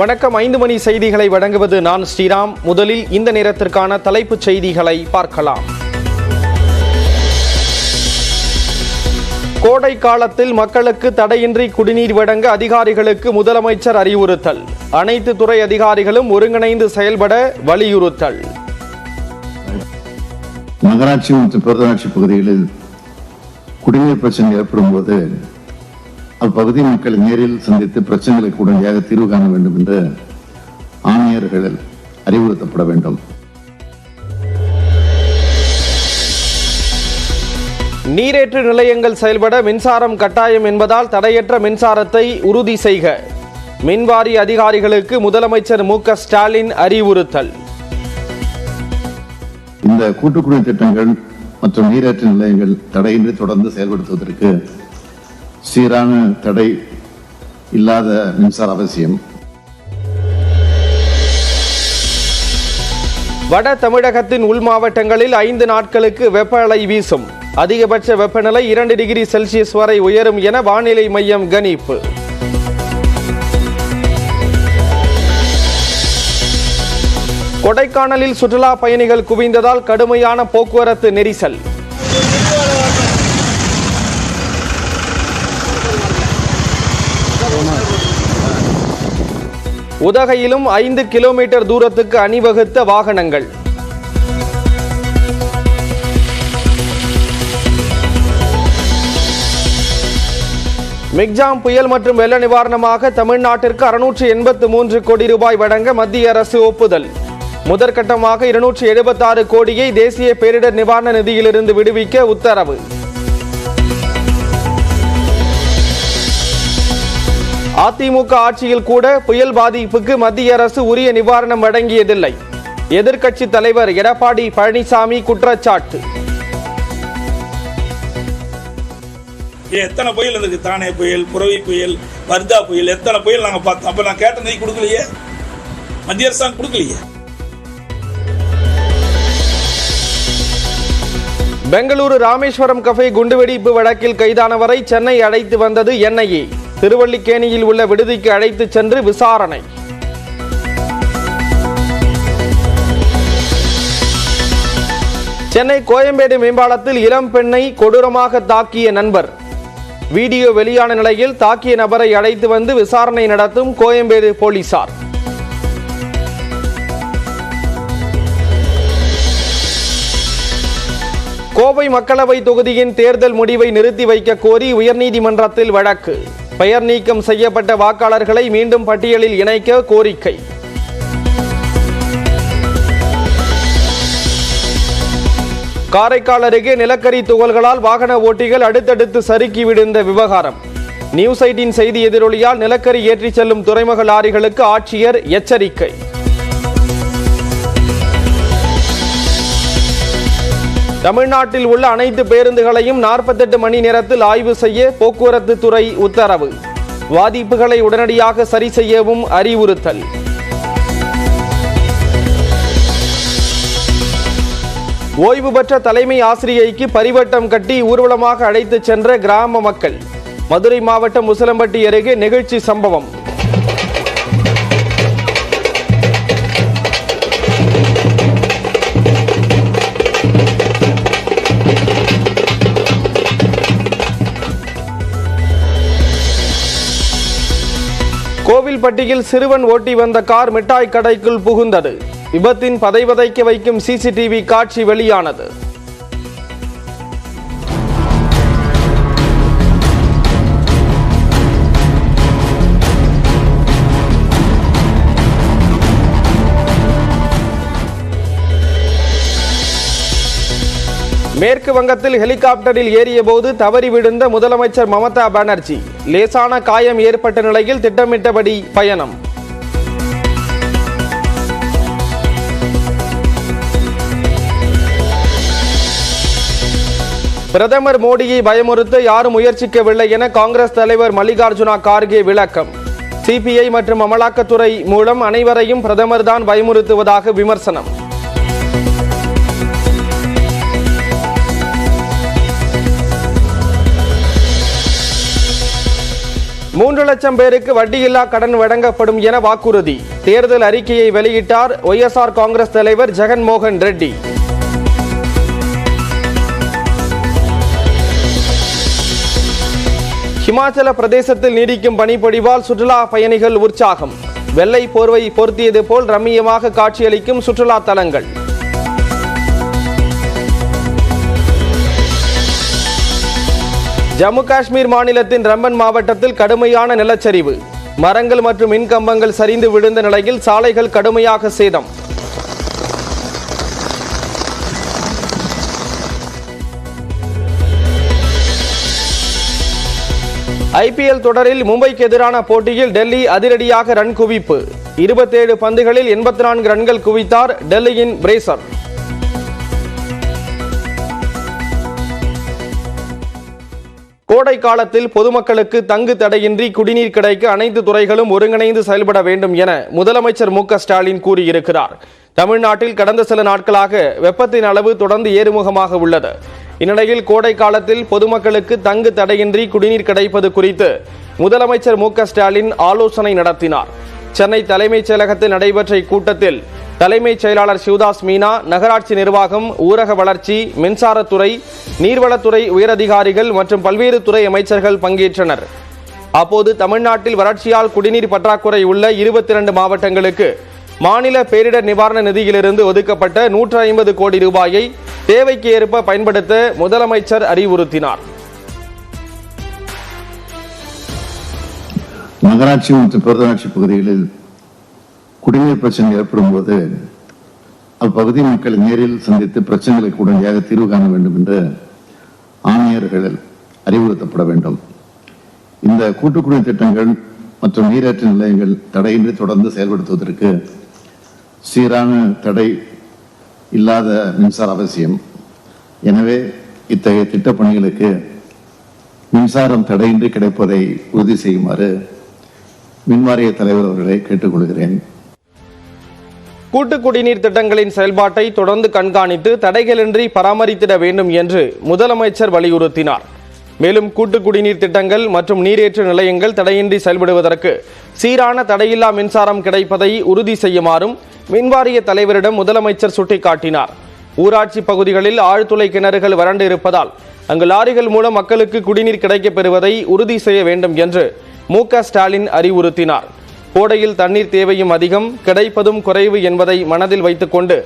வணக்கம். ஐந்து மணி செய்திகளை வழங்குவது நான் ஸ்ரீராம். முதலில் இந்த நேரத்திற்கான தலைப்புச் செய்திகளை பார்க்கலாம். கோடை காலத்தில் மக்களுக்கு தடையின்றி குடிநீர் வழங்க அதிகாரிகளுக்கு முதலமைச்சர் அறிவுறுத்தல். அனைத்து துறை அதிகாரிகளும் ஒருங்கிணைந்து செயல்பட வலியுறுத்தல். நகராட்சி மற்றும் பேரூராட்சி பகுதிகளில் குடிநீர் பிரச்சனை ஏற்படும் போது அப்பகுதி மக்களை நேரில் சந்தித்து பிரச்சனைகளுக்கு உடனடியாக தீர்வு காண வேண்டும் என்று ஆணையர்கள் அறிவுறுத்தப்பட வேண்டும். நீரேற்று நிலையங்கள் செயல்பட மின்சாரம் கட்டாயம் என்பதால் தடையற்ற மின்சாரத்தை உறுதி செய்க. மின்வாரி அதிகாரிகளுக்கு முதலமைச்சர் மு க ஸ்டாலின் அறிவுறுத்தல். இந்த கூட்டுக்குடி திட்டங்கள் மற்றும் நீரேற்று நிலையங்கள் தடையின்றி தொடர்ந்து செயல்படுத்துவதற்கு சீரான தடை இல்லாத மின்சார அவசியம். வட தமிழகத்தின் உள் மாவட்டங்களில் ஐந்து நாட்களுக்கு வெப்ப அலை வீசும். அதிகபட்ச வெப்பநிலை இரண்டு டிகிரி செல்சியஸ் வரை உயரும் என வானிலை மையம் கணிப்பு. கொடைக்கானலில் சுற்றுலா பயணிகள் குவிந்ததால் கடுமையான போக்குவரத்து நெரிசல். உதகையிலும் ஐந்து கிலோமீட்டர் தூரத்துக்கு அணிவகுத்த வாகனங்கள். மிக்ஜாம் புயல் மற்றும் வெள்ள நிவாரணமாக தமிழ்நாட்டிற்கு அறுநூற்று எண்பத்து மூன்று கோடி ரூபாய் வழங்க மத்திய அரசு ஒப்புதல். முதற்கட்டமாக இருநூற்று எழுபத்தாறு கோடியை தேசிய பேரிடர் நிவாரண நிதியிலிருந்து விடுவிக்க உத்தரவு. அதிமுக ஆட்சியில் கூட புயல் பாதிப்புக்கு மத்திய அரசு உரிய நிவாரணம் வழங்கியதில்லை. எதிர்க்கட்சி தலைவர் எடப்பாடி பழனிசாமி குற்றச்சாட்டு. எத்தனை புயல் இருக்கு? தானே புயல் புரவி புயல் வர்தா புயல் எத்தனை புயல் நாங்கள் பார்த்தோம்? அப்போ நான் கேட்ட நிதி கொடுக்கலையே? மத்திய அரசாங்கம் கொடுக்கலையே? பெங்களூரு ராமேஸ்வரம் கஃபே குண்டுவெடிப்பு வழக்கில் கைதானவரை சென்னை அழைத்து வந்தது என்ஐஏ. திருவள்ளிக்கேணியில் உள்ள விடுதிக்கு அழைத்துச் சென்று விசாரணை. சென்னை கோயம்பேடு மேம்பாலத்தில் இளம் பெண்ணை கொடூரமாக தாக்கிய நண்பர். வீடியோ வெளியான நிலையில் தாக்கிய நபரை அழைத்து வந்து விசாரணை நடத்தும் கோயம்பேடு போலீசார். கோவை மக்களவை தொகுதியின் தேர்தல் முடிவை நிறுத்தி வைக்க கோரி உயர்நீதிமன்றத்தில் வழக்கு. பெயர் நீக்கம் செய்யப்பட்ட வாக்காளர்களை மீண்டும் பட்டியலில் இணைக்க கோரிக்கை. காரைக்கால் அருகே நிலக்கரி துகள்களால் வாகன ஓட்டிகள் அடுத்தடுத்து சறுக்கி விழுந்த விவகாரம். நியூஸ் எயிட்டின் செய்தி எதிரொலியால் நிலக்கரி ஏற்றிச் செல்லும் துறைமுக லாரிகளுக்கு ஆட்சியர் எச்சரிக்கை. தமிழ்நாட்டில் உள்ள அனைத்து பேருந்துகளையும் நாற்பத்தெட்டு மணி நேரத்தில் ஆய்வு செய்ய போக்குவரத்து துறை உத்தரவு. பாதிப்புகளை உடனடியாக சரி செய்யவும் அறிவுறுத்தல். ஓய்வு பெற்ற தலைமை ஆசிரியைக்கு பரிவட்டம் கட்டி ஊர்வலமாக அழைத்துச் சென்ற கிராம மக்கள். மதுரை மாவட்டம் முசலம்பட்டி அருகே நிகழ்ச்சி சம்பவம். கோவில்பட்டியில் சிறுவன் ஓட்டி வந்த கார் மிட்டாய் கடைக்குள் புகுந்தது. விபத்தின் பதைவதைக்க வைக்கும் சிசிடிவி காட்சி வெளியானது. மேற்கு வங்கத்தில் ஹெலிகாப்டரில் ஏறியபோது தவறி விழுந்த முதலமைச்சர் மமதா பானர்ஜி. லேசான காயம் ஏற்பட்ட நிலையில் திட்டமிட்டபடி பயணம். பிரதமர் மோடியை பயமுறுத்த யாரும் முயற்சிக்கவில்லை என காங்கிரஸ் தலைவர் மல்லிகார்ஜுனா கார்கே விளக்கம். சிபிஐ மற்றும் அமலாக்கத்துறை மூலம் அனைவரையும் பிரதமர் தான் பயமுறுத்துவதாக விமர்சனம். மூன்று லட்சம் பேருக்கு வட்டியில்லா கடன் வழங்கப்படும் என வாக்குறுதி. தேர்தல் அறிக்கையை வெளியிட்டார் ஒய்எஸ்ஆர் காங்கிரஸ் தலைவர் ஜெகன்மோகன் ரெட்டி. ஹிமாச்சல பிரதேசத்தில் நீடிக்கும் பனிப்பொழிவால் சுற்றுலா பயணிகள் உற்சாகம். வெள்ளை போர்வை பொருத்தியது போல் ரம்மியமாக காட்சியளிக்கும் சுற்றுலா தலங்கள். ஜம்மு காஷ்மீர் மாநிலத்தின் ரம்பன் மாவட்டத்தில் கடுமையான நிலச்சரிவு. மரங்கள் மற்றும் மின்கம்பங்கள் சரிந்து விழுந்த நிலையில் சாலைகள் கடுமையாக சேதம். ஐபிஎல் தொடரில் மும்பைக்கு எதிரான போட்டியில் டெல்லி அதிரடியாக ரன் குவிப்பு. இருபத்தேழு பந்துகளில் எண்பத்தி நான்கு ரன்கள் குவித்தார் டெல்லியின் பிரேசர். கோடை காலத்தில் பொதுமக்களுக்கு தங்கு தடையின்றி குடிநீர் கிடைக்க அனைத்து துறைகளும் ஒருங்கிணைந்து செயல்பட வேண்டும் என முதலமைச்சர் மு ஸ்டாலின் கூறியிருக்கிறார். தமிழ்நாட்டில் கடந்த சில நாட்களாக வெப்பத்தின் அளவு தொடர்ந்து ஏறுமுகமாக உள்ளது. இந்நிலையில் கோடை காலத்தில் பொதுமக்களுக்கு தங்கு தடையின்றி குடிநீர் கிடைப்பது குறித்து முதலமைச்சர் மு ஸ்டாலின் ஆலோசனை நடத்தினார். சென்னை தலைமைச் செயலகத்தில் நடைபெற்ற இக்கூட்டத்தில் தலைமைச் செயலாளர் சிவதாஸ் மீனா நகராட்சி நிர்வாகம் ஊரக வளர்ச்சி மின்சாரத்துறை நீர்வளத்துறை உயரதிகாரிகள் மற்றும் பல்வேறு துறை அமைச்சர்கள் பங்கேற்றனர். அப்போது தமிழ்நாட்டில் வறட்சியால் குடிநீர் பற்றாக்குறை உள்ள இருபத்தி இரண்டு மாவட்டங்களுக்கு மாநில பேரிடர் நிவாரண நிதியிலிருந்து ஒதுக்கப்பட்ட நூற்று ஐம்பது கோடி ரூபாயை தேவைக்கு ஏற்ப பயன்படுத்த முதலமைச்சர் அறிவுறுத்தினார். நகராட்சி மற்றும் பேரூராட்சி பகுதிகளில் குடிநீர் பிரச்சனை ஏற்படும் போது அப்பகுதி மக்கள் நேரில் சந்தித்து பிரச்சனைகளுக்கு உடனடியாக தீர்வு காண வேண்டும் என்று ஆணையர்கள் அறிவுறுத்தப்பட வேண்டும். இந்த கூட்டுக்குடிநீர் திட்டங்கள் மற்றும் நீராற்று நிலையங்கள் தடையின்றி தொடர்ந்து செயல்படுத்துவதற்கு சீரான தடை இல்லாத மின்சார அவசியம். எனவே இத்தகைய திட்டப் பணிகளுக்கு மின்சாரம் தடையின்றி கிடைப்பதை உறுதி செய்யுமாறு மின்வாரிய தலைவர் அவர்களை கேட்டுக்கொள்கிறேன். கூட்டு குடிநீர் திட்டங்களின் செயல்பாட்டை தொடர்ந்து கண்காணித்து தடைகளின்றி பராமரித்திட வேண்டும் என்று முதலமைச்சர் வலியுறுத்தினார். மேலும் கூட்டு குடிநீர் திட்டங்கள் மற்றும் நீரேற்று நிலையங்கள் தடையின்றி செயல்படுவதற்கு சீரான தடையில்லா மின்சாரம் கிடைப்பதை உறுதி செய்யுமாறும் மின்வாரிய தலைவரிடம் முதலமைச்சர் சுட்டிக்காட்டினார். ஊராட்சி பகுதிகளில் ஆழ்துளை கிணறுகள் வறண்டு இருப்பதால் அங்கு லாரிகள் மூலம் மக்களுக்கு குடிநீர் கிடைக்கப் பெறுவதை உறுதி செய்ய வேண்டும் என்று மு ஸ்டாலின் அறிவுறுத்தினார். கோடையில் தண்ணீர் தேவையும் அதிகம் கிடைப்பதும் குறைவு என்பதை மனதில் வைத்துக்கொண்டு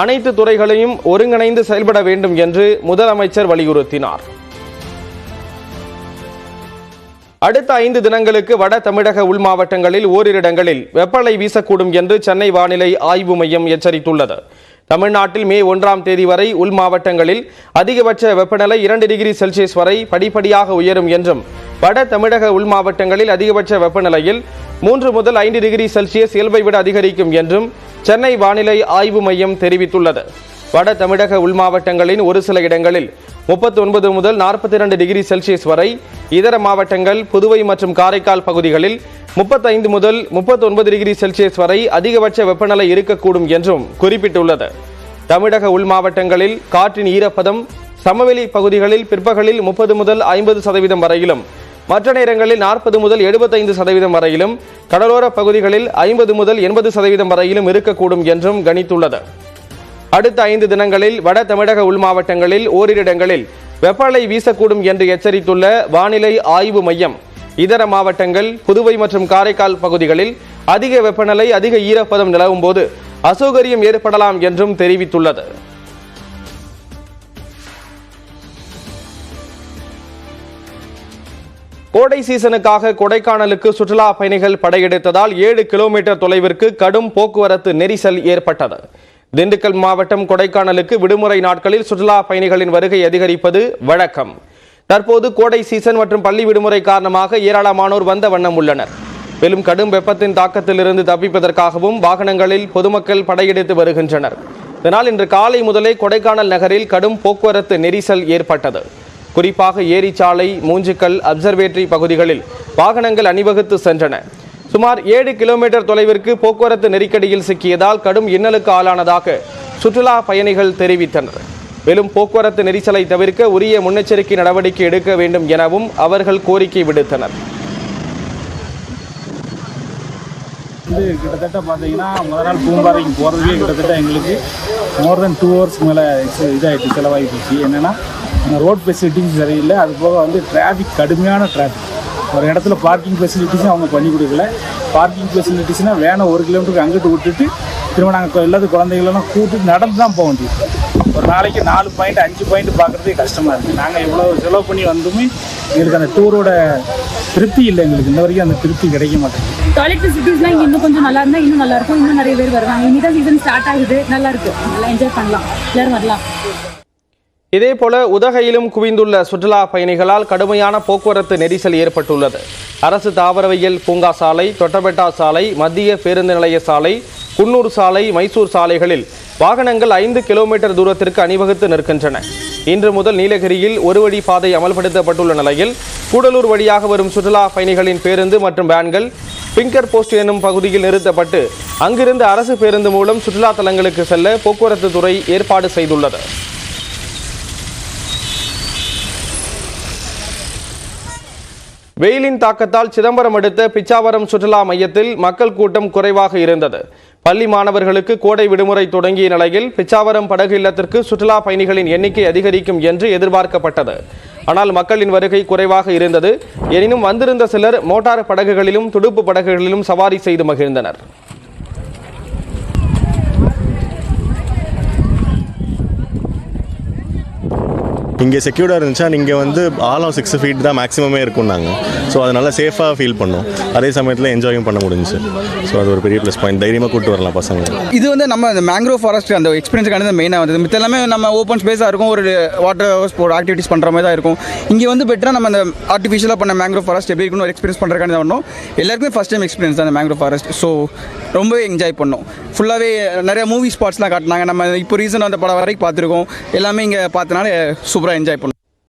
அனைத்து துறைகளையும் ஒருங்கிணைந்து செயல்பட வேண்டும் என்று முதலமைச்சர் வலியுறுத்தினார். அடுத்த ஐந்து தினங்களுக்கு வட தமிழக உள் மாவட்டங்களில் ஓரிரு இடங்களில் வெப்பலை வீசக்கூடும் என்று சென்னை வானிலை ஆய்வு மையம் எச்சரித்துள்ளது. தமிழ்நாட்டில் மே ஒன்றாம் தேதி வரை உள் மாவட்டங்களில் அதிகபட்ச வெப்பநிலை இரண்டு டிகிரி செல்சியஸ் வரை படிப்படியாக உயரும் என்றும் வட தமிழக உள் மாவட்டங்களில் அதிகபட்ச வெப்பநிலையில் மூன்று முதல் ஐந்து டிகிரி செல்சியஸ் இயல்பை விட அதிகரிக்கும் என்றும் சென்னை வானிலை ஆய்வு மையம் தெரிவித்துள்ளது. வட தமிழக உள் மாவட்டங்களின் ஒரு சில இடங்களில் முப்பத்தி ஒன்பது முதல் நாற்பத்தி இரண்டு டிகிரி செல்சியஸ் வரை இதர மாவட்டங்கள் புதுவை மற்றும் காரைக்கால் பகுதிகளில் முப்பத்தைந்து முதல் முப்பத்தி ஒன்பது டிகிரி செல்சியஸ் வரை அதிகபட்ச வெப்பநிலை இருக்கக்கூடும் என்றும் குறிப்பிட்டுள்ளது. தமிழக உள் மாவட்டங்களில் காற்றின் ஈரப்பதம் சமவெளி பகுதிகளில் பிற்பகலில் முப்பது முதல் ஐம்பது சதவீதம் வரையிலும் மற்ற நேரங்களில் நாற்பது முதல் எழுபத்தைந்து சதவீதம் வரையிலும் கடலோர பகுதிகளில் ஐம்பது முதல் எண்பது சதவீதம் வரையிலும் இருக்கக்கூடும் என்றும் கணித்துள்ளது. அடுத்த ஐந்து தினங்களில் வட தமிழக உள் மாவட்டங்களில் ஓரிரு இடங்களில் வெப்பலை வீசக்கூடும் என்று எச்சரித்துள்ள வானிலை ஆய்வு மையம். இதர மாவட்டங்கள் புதுவை மற்றும் காரைக்கால் பகுதிகளில் அதிக வெப்பநிலை அதிக ஈரப்பதம் நிலவும் போது அசௌகரியம் ஏற்படலாம் என்றும் தெரிவித்துள்ளது. கோடை சீசனுக்காக கொடைக்கானலுக்கு சுற்றுலா பயணிகள் படையெடுத்ததால் ஏழு கிலோமீட்டர் தொலைவிற்கு கடும் போக்குவரத்து நெரிசல் ஏற்பட்டது. திண்டுக்கல் மாவட்டம் கொடைக்கானலுக்கு விடுமுறை நாட்களில் சுற்றுலா பயணிகளின் வருகை அதிகரிப்பது வழக்கம். தற்போது கோடை சீசன் மற்றும் பள்ளி விடுமுறை காரணமாக ஏராளமானோர் வந்த வண்ணம் உள்ளனர். மேலும் கடும் வெப்பத்தின் தாக்கத்திலிருந்து தப்பிப்பதற்காகவும் வாகனங்களில் பொதுமக்கள் படையெடுத்து வருகின்றனர். இதனால் இன்று காலை முதலே கொடைக்கானல் நகரில் கடும் போக்குவரத்து நெரிசல் ஏற்பட்டது. குறிப்பாக ஏரிச்சாலை மூஞ்சிக்கல் அப்சர்வேட்டரி பகுதிகளில் வாகனங்கள் அணிவகுத்து சென்றன. சுமார் ஏழு கிலோமீட்டர் தொலைவிற்கு போக்குவரத்து நெருக்கடியில் சிக்கியதால் கடும் இன்னலுக்கு ஆளானதாக சுற்றுலா பயணிகள் தெரிவித்தனர். மேலும் போக்குவரத்து நெரிசலை தவிர்க்க உரிய முன்னெச்சரிக்கை நடவடிக்கை எடுக்க வேண்டும் எனவும் அவர்கள் கோரிக்கை விடுத்தனர். வந்து கிட்டத்தட்ட பார்த்தீங்கன்னா முதல் நாள் பூம்பாறைக்கு போகிறதுக்கே கிட்டத்தட்ட எங்களுக்கு மோர் தென் டூ ஹவர்ஸ்க்கு மேலே இதாகிட்டு செலவாகி போச்சு. என்னென்னா ரோட் ஃபெசிலிட்டிஸ் சரியில்லை. அது போக வந்து டிராஃபிக் கடுமையான டிராஃபிக் ஒரு இடத்துல பார்க்கிங் ஃபெசிலிட்டிஸும் அவங்க பண்ணி கொடுக்கல. பார்க்கிங் ஃபெசிலிட்டிஸ்னால் வேனை ஒரு கிலோமீட்டருக்கு அங்கிட்டு விட்டுட்டு திரும்ப நாங்கள் எல்லாத்து குழந்தைகளெல்லாம் கூப்பிட்டு நடந்து தான் போக வேண்டியது. ஒரு நாளைக்கு நாலு பாயிண்ட் அஞ்சு பாயிண்ட் பார்க்குறதே கஷ்டமாக இருக்குது நாங்கள் இவ்வளோ செலவு பண்ணி வந்துமே எங்களுக்கு அந்த டூரோட திருப்தி இல்லை எங்களுக்கு. இந்த வரைக்கும் அந்த திருப்தி கிடைக்க மாட்டேங்குது. டாய்லெட் ஃபெசிலிட்டிஸ்லாம் இங்கே இன்னும் கொஞ்சம் நல்லா இருந்தால் இன்னும் நல்லா இருக்கும். இன்னும் நிறைய பேர் வருவாங்க. இனி தான் சீசன் ஸ்டார்ட் ஆகுது. நல்லா இருக்கு. நல்லா என்ஜாய் பண்ணலாம். எல்லோரும் வரலாம். இதேபோல உதகையிலும் குவிந்துள்ள சுற்றுலா பயணிகளால் கடுமையான போக்குவரத்து நெரிசல் ஏற்பட்டுள்ளது. அரசு தாவரவியல் பூங்கா சாலை தொட்டபெட்டா சாலை மத்திய பேருந்து நிலைய சாலை குன்னூர் சாலை மைசூர் சாலைகளில் வாகனங்கள் ஐந்து கிலோமீட்டர் தூரத்திற்கு அணிவகுத்து நிற்கின்றன. இன்று முதல் நீலகிரியில் ஒரு வழி பாதை அமல்படுத்தப்பட்டுள்ள நிலையில் கூடலூர் வழியாக வரும் சுற்றுலா பயணிகளின் பேருந்து மற்றும் வேன்கள் பிங்கர் போஸ்ட் எனும் பகுதியில் நிறுத்தப்பட்டு அங்கிருந்து அரசு பேருந்து மூலம் சுற்றுலா தலங்களுக்கு செல்ல போக்குவரத்து துறை ஏற்பாடு செய்துள்ளது. வெயிலின் தாக்கத்தால் சிதம்பரம் அடுத்த பிச்சாவரம் சுற்றுலா மையத்தில் மக்கள் கூட்டம் குறைவாக இருந்தது. பள்ளி மாணவர்களுக்கு கோடை விடுமுறை தொடங்கிய நிலையில் பிச்சாவரம் படகு இல்லத்திற்கு சுற்றுலா பயணிகளின் எண்ணிக்கை அதிகரிக்கும் என்று எதிர்பார்க்கப்பட்டது. ஆனால் மக்களின் வருகை குறைவாக இருந்தது. எனினும் வந்திருந்த சிலர் மோட்டார் படகுகளிலும் துடுப்பு படகுகளிலும் சவாரி செய்து மகிழ்ந்தனர். இங்கே செக்யூர்டாக இருந்துச்சா நீங்கள் வந்து ஆலம் சிக்ஸ் ஃபீட் தான் மேக்ஸிமமே இருக்கும் நாங்கள் ஸோ அதனால் சேஃபாக ஃபீல் பண்ணோம். அதே சமயத்தில் என்ஜாயும் பண்ண முடிஞ்சுச்சு. ஸோ அது ஒரு பெரிய ப்ளஸ் பாயிண்ட் தைரியமாக கூட்டு வரலாம் பசங்க இது வந்து நம்ம அந்த மேங்க்ரோவ் ஃபாரஸ்ட் அந்த எக்ஸ்பீரியன்ஸுக்கான மெயினாக வந்தது. மித்த எல்லாமே நம்ம ஓப்பன் ஸ்பேஸாக இருக்கும். ஒரு வாட்டர் ஸ்போர்ட் ஆக்டிவிட்டிஸ் பண்ணுற மாதிரி தான் இருக்கும். இங்கே வந்து பெட்டராக நம்ம அந்த ஆர்டிஃபிஷியலாக பண்ண மேங்க்ரோவ் ஃபாரஸ்ட் எப்படி இருக்குன்னு ஒரு எக்ஸ்பீரியன்ஸ் பண்ணுறதுக்கான தான் வரணும் எல்லாருக்குமே ஃபஸ்ட் டைம் எக்ஸ்பீரியன்ஸ் தான் அந்த மேங்க்ரோவ் ஃபாரஸ்ட் ஸோ ரொம்பவே என்ஜாய் பண்ணோம். ஃபுல்லாகவே நிறைய மூவி ஸ்பாட்ஸ்லாம் காட்டினாங்க. நம்ம இப்போ ரீசன் அந்த படம் வரைக்கும் பார்த்துருக்கோம். எல்லாமே இங்கே பார்த்தனால சூப்பராக என்ஜாய் பண்ணோம்